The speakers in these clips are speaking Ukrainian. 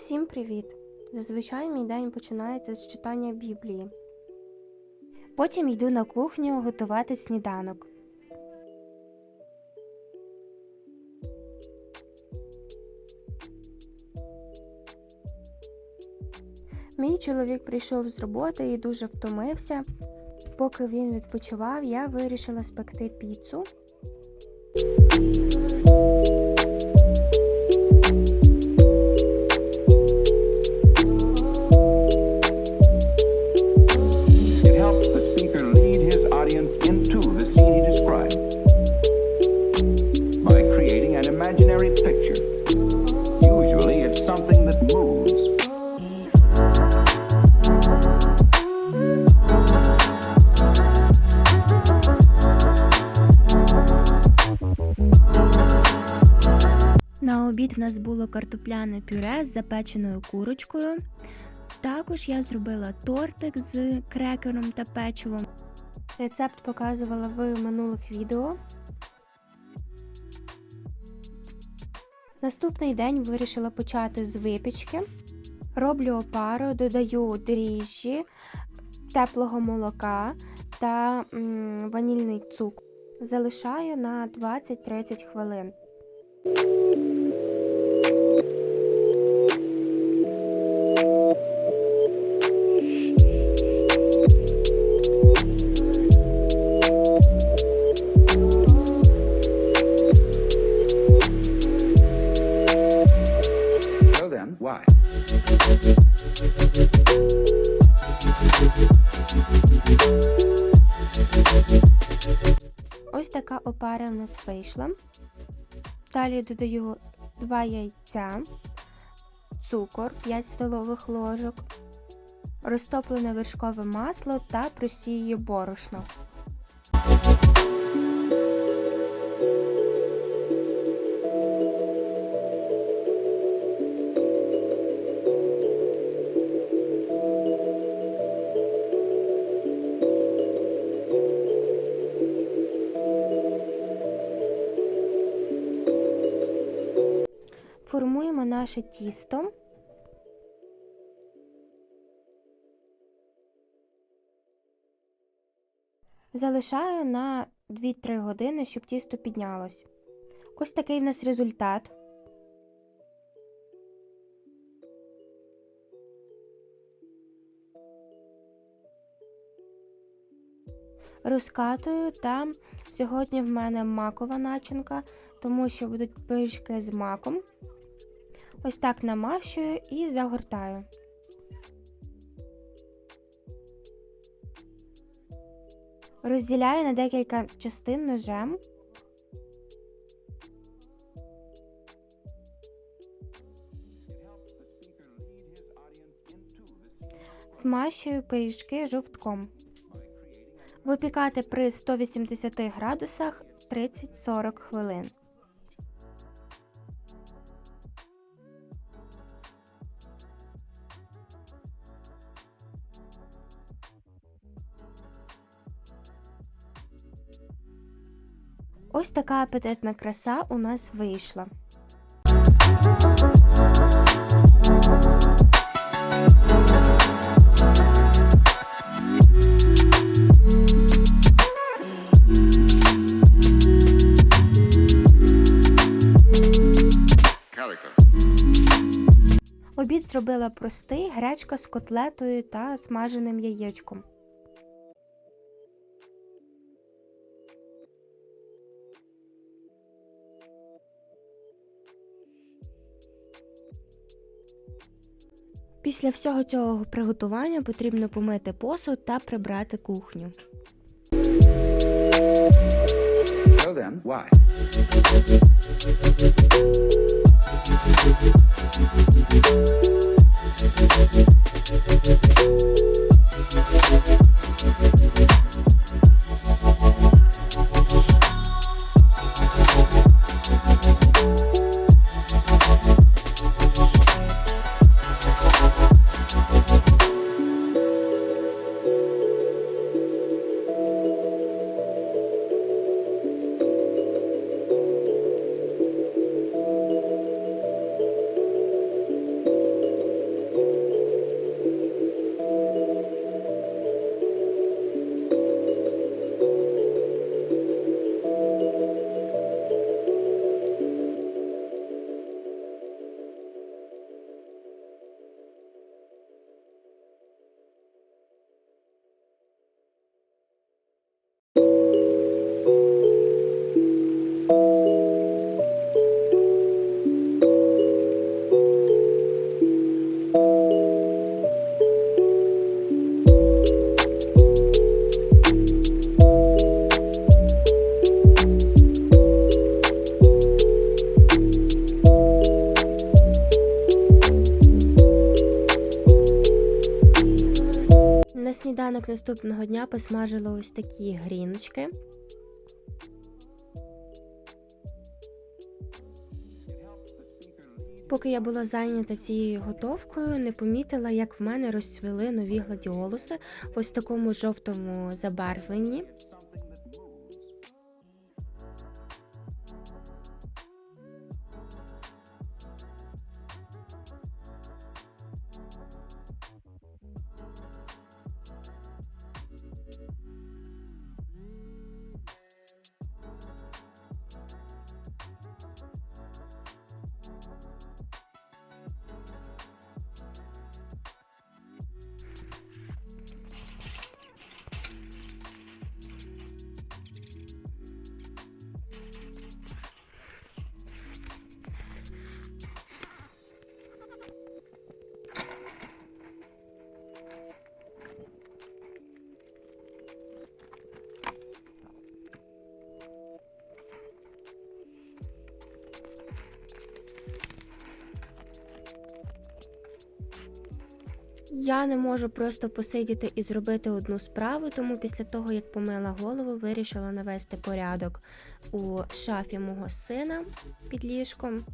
Всім привіт! Зазвичай мій день починається з читання Біблії. Потім йду на кухню готувати сніданок. Мій чоловік прийшов з роботи і дуже втомився. Поки він відпочивав, я вирішила спекти піцу. Обід в нас було картопляне пюре з запеченою курочкою. Також я зробила тортик з крекером та печивом. Рецепт показувала в минулих відео. Наступний день вирішила почати з випічки. Роблю опару, додаю дріжджі, теплого молока та ванільний цукор. Залишаю на 20-30 хвилин. В нас вийшла. Далі додаю 2 яйця, цукор 5 столових ложок, розтоплене вершкове масло та просію борошно. Наше тісто. Залишаю на 2-3 години, щоб тісто піднялось. Ось такий в нас результат. Розкатую та сьогодні в мене макова начинка, тому що будуть пиріжки з маком. Ось так намащую і загортаю. Розділяю на декілька частин ножем. Змащую пиріжки жовтком. Випікати при 180 градусах 30-40 хвилин. Ось така апетитна краса у нас вийшла. Обід зробила простий гречка з котлетою та смаженим яєчком. Після всього цього приготування потрібно помити посуд та прибрати кухню. So then, why? Наступного дня посмажила ось такі гріночки. Поки я була зайнята цією готовкою, не помітила, як в мене розцвіли нові гладіолуси в ось такому жовтому забарвленні. Я не можу просто посидіти і зробити одну справу, тому після того, як помила голову, вирішила навести порядок у шафі мого сина під ліжком.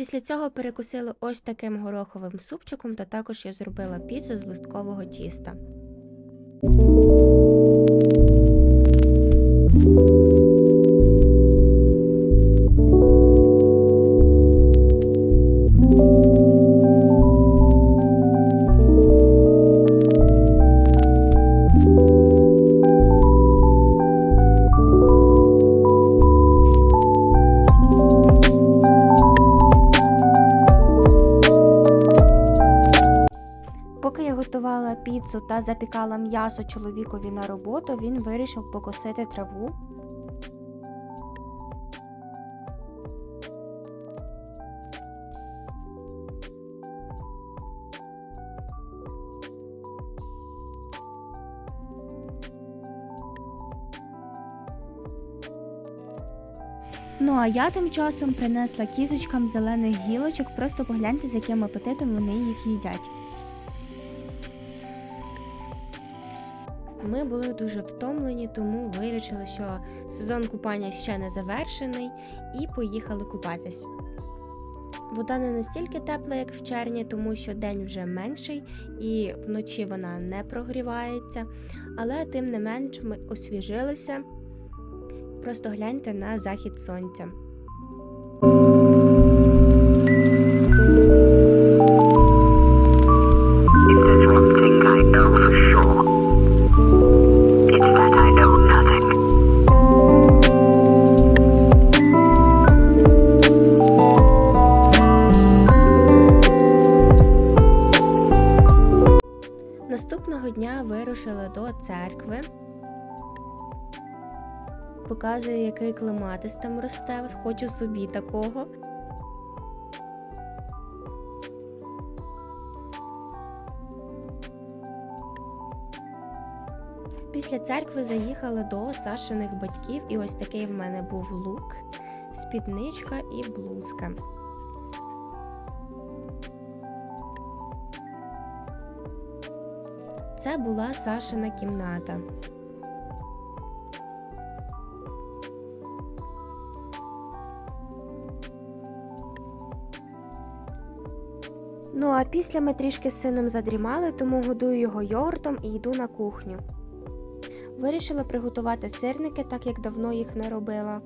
Після цього перекусили ось таким гороховим супчиком, та також я зробила піцу з листкового тіста. Піцу та запікала м'ясо чоловікові на роботу, він вирішив покосити траву. Ну а я тим часом принесла кізочкам зелених гілочок, просто погляньте, з яким апетитом вони їх їдять. Ми були дуже втомлені, тому вирішили, що сезон купання ще не завершений, і поїхали купатись. Вода не настільки тепла, як в червні, тому що день вже менший і вночі вона не прогрівається, але тим не менш ми освіжилися. Просто гляньте на захід сонця. Вирушили до церкви. Показую, який клематис там росте. Хочу собі такого. Після церкви заїхали до Сашиних батьків, і ось такий в мене був лук, спідничка і блузка. Це була Сашина кімната. Ну а після ми трішки з сином задрімали, тому годую його йогуртом і йду на кухню. Вирішила приготувати сирники, так як давно їх не робила.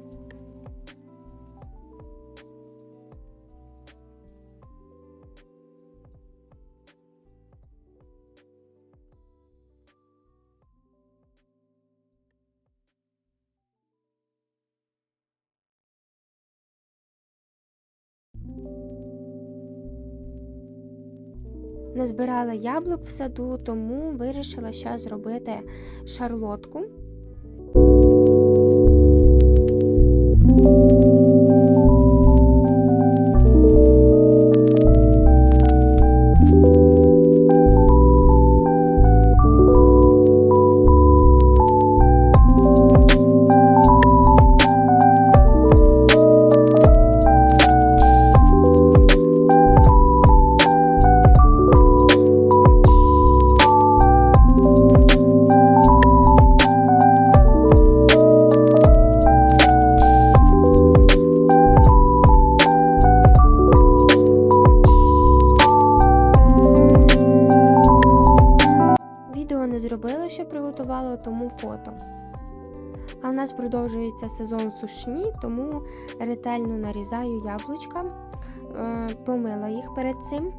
Назбирала яблук в саду, тому вирішила ще зробити шарлотку. Приготувала, тому фото. А в нас продовжується сезон сушні, тому ретельно нарізаю яблучка, Е, помила їх перед цим.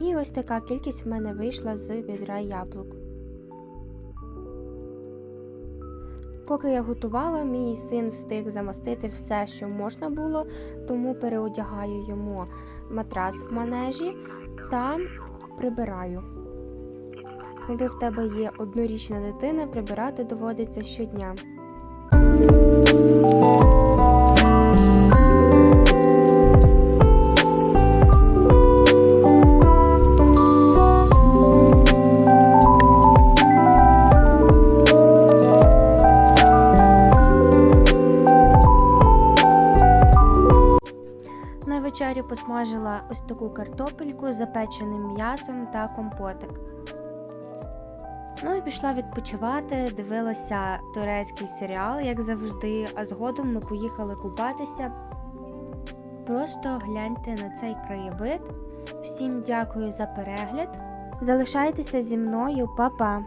І ось така кількість в мене вийшла з відра яблук. Поки я готувала, мій син встиг замастити все, що можна було, тому переодягаю йому матрас в манежі та прибираю. Коли в тебе є однорічна дитина, прибирати доводиться щодня. Посмажила ось таку картопельку з запеченим м'ясом та компотик. Ну і пішла відпочивати, дивилася турецький серіал, як завжди, а згодом ми поїхали купатися. Просто гляньте на цей краєвид. Всім дякую за перегляд. Залишайтеся зі мною, па-па!